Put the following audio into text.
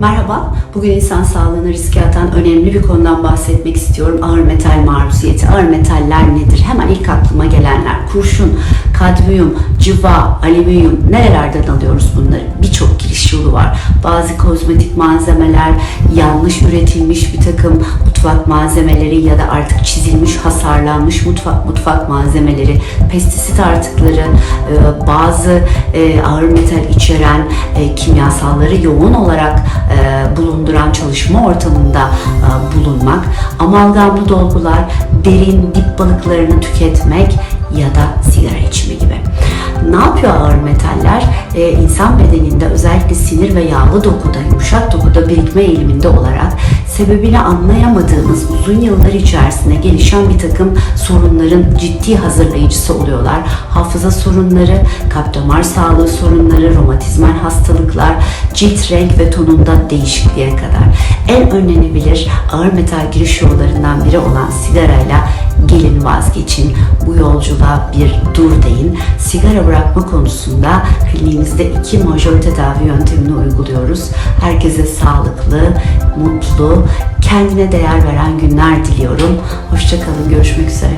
Merhaba, bugün insan sağlığını riske atan önemli bir konudan bahsetmek istiyorum. Ağır metal maruziyeti. Ağır metaller nedir? Hemen ilk aklıma gelenler. Kurşun, kadmiyum, civa, alüminyum. Nerelerden alıyoruz Bazı kozmetik malzemeler, yanlış üretilmiş bir takım mutfak malzemeleri ya da artık çizilmiş, hasarlanmış mutfak mutfak malzemeleri, pestisit artıkları, e, bazı e, ağır metal içeren e, kimyasalları yoğun olarak e, bulunduran çalışma ortamında e, bulunmak, amalgamlı dolgular, derin dip balıklarını tüketmek ya da sigara içme gibi. Ne yapıyor ağır metaller? Ee, insan bedeninde özellikle sinir ve yağlı dokuda, yumuşak dokuda birikme eğiliminde olarak sebebini anlayamadığımız uzun yıllar içerisinde gelişen bir takım sorunların ciddi hazırlayıcısı oluyorlar. Hafıza sorunları, kalp damar sağlığı sorunları, romatizmal hastalıklar, cilt renk ve tonunda değişikliğe kadar. En önlenebilir ağır metal giriş yollarından biri olan sigarayla gelin vazgeçin. Bu yolculuğa bir dur deyin. Sigara bırakma konusunda kliniğimizde iki majör tedavi yöntemini uyguluyoruz. Herkese sağlıklı, mutlu, kendine değer veren günler diliyorum. Hoşçakalın, görüşmek üzere.